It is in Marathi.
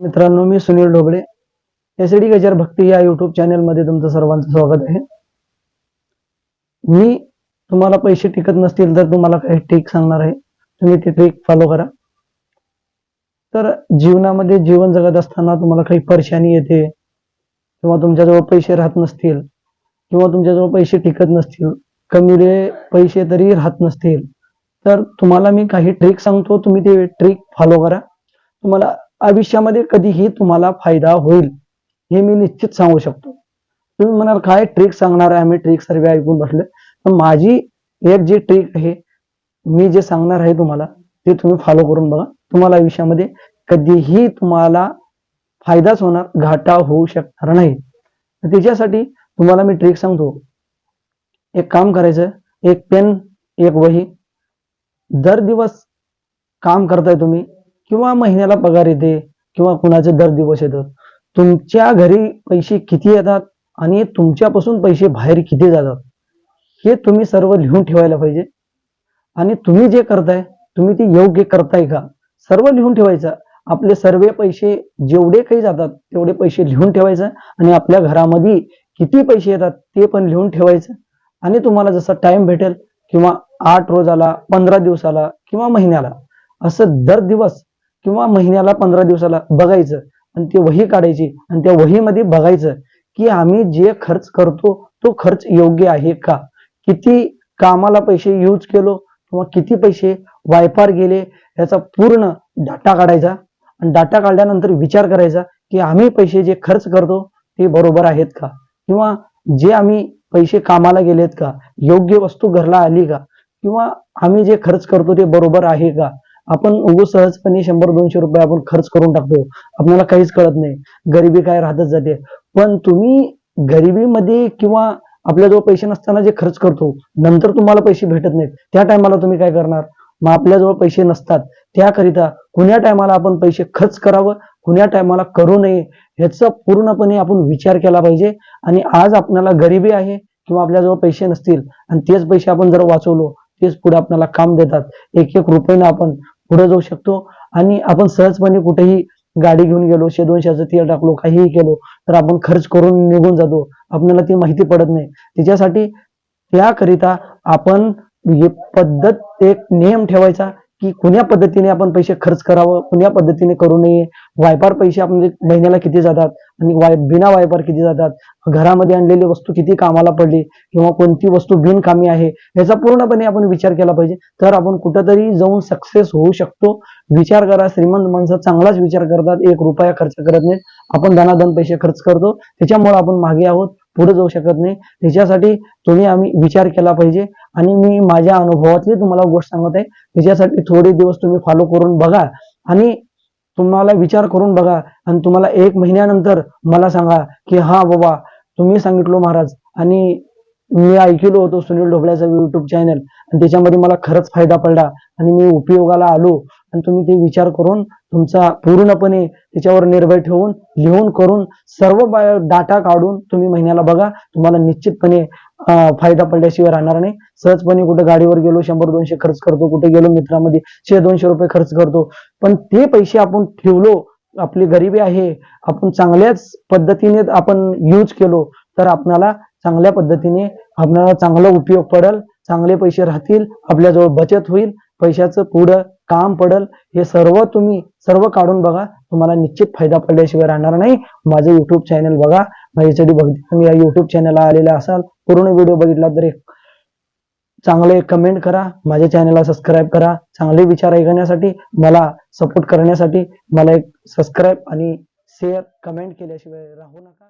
मित्रांनो मी सुनील ढोबळे. एस डी गजर भक्ती या युट्यूब चॅनलमध्ये तुमचं सर्वांचं स्वागत आहे. मी तुम्हाला पैसे टिकत नसतील तर तुम्हाला काही ट्रिक सांगणार आहे. तुम्ही ती ट्रिक फॉलो करा. तर जीवनामध्ये जीवन जगत असताना तुम्हाला काही परेशानी येते किंवा तुमच्याजवळ पैसे राहत नसतील किंवा तुमच्याजवळ पैसे टिकत नसतील कमीले पैसे तरी राहत नसतील तर तुम्हाला मी काही ट्रिक सांगतो. तुम्ही ते ट्रिक फॉलो करा. तुम्हाला आयुष्यामध्ये कधीही तुम्हाला फायदा होईल हे मी निश्चित सांगू शकतो. तुम्ही म्हणाल काय ट्रिक सांगणार आहे आम्ही? ट्रिक सर्व ऐकून बसले. तर माझी एक जी ट्रिक आहे मी जे सांगणार आहे तुम्हाला ते तुम्ही फॉलो करून बघा. तुम्हाला आयुष्यामध्ये कधीही तुम्हाला फायदाच होणार घाटा होऊ शकणार नाही. त्याच्यासाठी तुम्हाला मी ट्रिक सांगतो. एक काम करायचं एक पेन एक वही. दर दिवस काम करताय तुम्ही किंवा महिन्याला पगार येते किंवा कुणाचे दर दिवस येतात. तुमच्या घरी पैसे किती येतात आणि तुमच्यापासून पैसे बाहेर किती जातात? हे तुम्ही सर्व लिहून ठेवायला पाहिजे. आणि तुम्ही जे करताय तुम्ही ते योग्य करताय का? सर्व लिहून ठेवायचं. आपले सर्व पैसे जेवढे काही जातात तेवढे पैसे लिहून ठेवायचं. आणि आपल्या घरामध्ये किती पैसे येतात ते पण लिहून ठेवायचं. आणि तुम्हाला जसा टाइम भेटेल किंवा आठ रोजाला पंधरा दिवसाला किंवा महिन्याला असं दर दिवस किंवा महिन्याला पंधरा दिवसाला बघायचं आणि ते वही काढायची आणि त्या वहीमध्ये बघायचं की आम्ही जे खर्च करतो तो खर्च योग्य आहे का? किती कामाला पैसे यूज केलो किंवा किती पैसे वायपार गेले याचा पूर्ण डाटा काढायचा आणि डाटा काढल्यानंतर विचार करायचा की आम्ही पैसे जे खर्च करतो ते बरोबर आहेत का? किंवा जे आम्ही पैसे कामाला गेलेत का? योग्य वस्तू घरला आली का? किंवा आम्ही जे खर्च करतो ते बरोबर आहे का? आपण उगू सहजपणे शंभर दोनशे रुपये आपण खर्च करून टाकतो. आपल्याला काहीच कळत नाही. गरिबी काय राहतच जाते. पण तुम्ही गरिबीमध्ये किंवा आपल्याजवळ पैसे नसताना जे खर्च करतो नंतर तुम्हाला पैसे भेटत नाहीत. त्या टायमाला तुम्ही काय करणार? मग आपल्याजवळ पैसे नसतात. त्याकरिता कुण्या टायमाला आपण पैसे खर्च करावं? कुण्या टायमाला करू नये? ह्याचा पूर्णपणे आपण विचार केला पाहिजे. आणि आज आपल्याला गरिबी आहे किंवा आपल्याजवळ पैसे नसतील आणि तेच पैसे आपण जर वाचवलो तेच पुढे आपल्याला काम देतात. एक एक रुपयेनं आपण पुढे जाऊ शकतो. आणि आपण सहजपणे कुठेही गाडी घेऊन गेलो शे दोनशेचं तेल टाकलो काहीही केलो तर आपण खर्च करून निघून जातो. आपल्याला ती माहिती पडत नाही. त्याच्यासाठी त्याकरिता आपण पद्धत एक नियम ठेवायचा. की कुण्या पद्धतीने आपण पैसे खर्च करावं कुण्या पद्धतीने करू नये? वायपार पैसे आपण महिन्याला किती जातात आणि वाय बिना वायपार किती जातात? घरामध्ये आणलेली वस्तू किती कामाला पडली किंवा कोणती वस्तू बिनकामी आहे? याचा पूर्णपणे आपण विचार केला पाहिजे. तर आपण कुठंतरी जाऊन सक्सेस होऊ शकतो. विचार करा. श्रीमंत माणसं चांगलाच विचार करतात. एक रुपया खर्च करत नाहीत. आपण धनाधन पैसे खर्च करतो. त्याच्यामुळे आपण मागे आहोत. पुढे जाऊ शकत नाही. त्याच्यासाठी तुम्ही आम्ही विचार केला पाहिजे आणि मी माझ्या अनुभवातली तुम्हाला गोष्ट सांगत आहे. त्याच्यासाठी थोडे दिवस तुम्ही फॉलो करून बघा आणि तुम्हाला विचार करून बघा आणि तुम्हाला एक महिन्यानंतर मला सांगा की हा बाबा तुम्ही सांगितलो महाराज आणि मी ऐकलो होतो सुनील ढोबळ्याचा युट्यूब चॅनल आणि त्याच्यामध्ये मला खरंच फायदा पडला आणि मी उपयोगाला आलो आणि तुम्ही ते विचार करून तुमचा पूर्णपणे त्याच्यावर निर्भय ठेवून लिहून करून सर्व डाटा काढून तुम्ही महिन्याला बघा. तुम्हाला निश्चितपणे फायदा पडल्याशिवाय राहणार नाही. सहजपणे कुठे गाडीवर गेलो शंभर दोनशे खर्च करतो. कुठे गेलो मित्रामध्ये शे दोनशे रुपये खर्च करतो. पण ते पैसे आपण ठेवलो आपली गरिबी आहे आपण चांगल्याच पद्धतीने आपण यूज केलो तर आपणाला चांगल्या पद्धतीने आपल्याला चांगला उपयोग पडेल चांगले पैसे राहतील आपल्याजवळ बचत होईल पैशाचं पुढं काम पडल हे सर्व तुम्ही सर्व काढून बघा. तुम्हाला निश्चित फायदा पडल्याशिवाय राहणार नाही. माझं युट्यूब चॅनल बघा. माझ्यासाठी भक्ती तुम्ही या युट्यूब चॅनलला आलेला असाल पूर्ण व्हिडिओ बघितला तर एक चांगले कमेंट करा. माझ्या चॅनलला सबस्क्राईब करा. चांगले विचार ऐकण्यासाठी मला सपोर्ट करण्यासाठी मला एक सबस्क्राईब आणि शेअर कमेंट केल्याशिवाय राहू नका.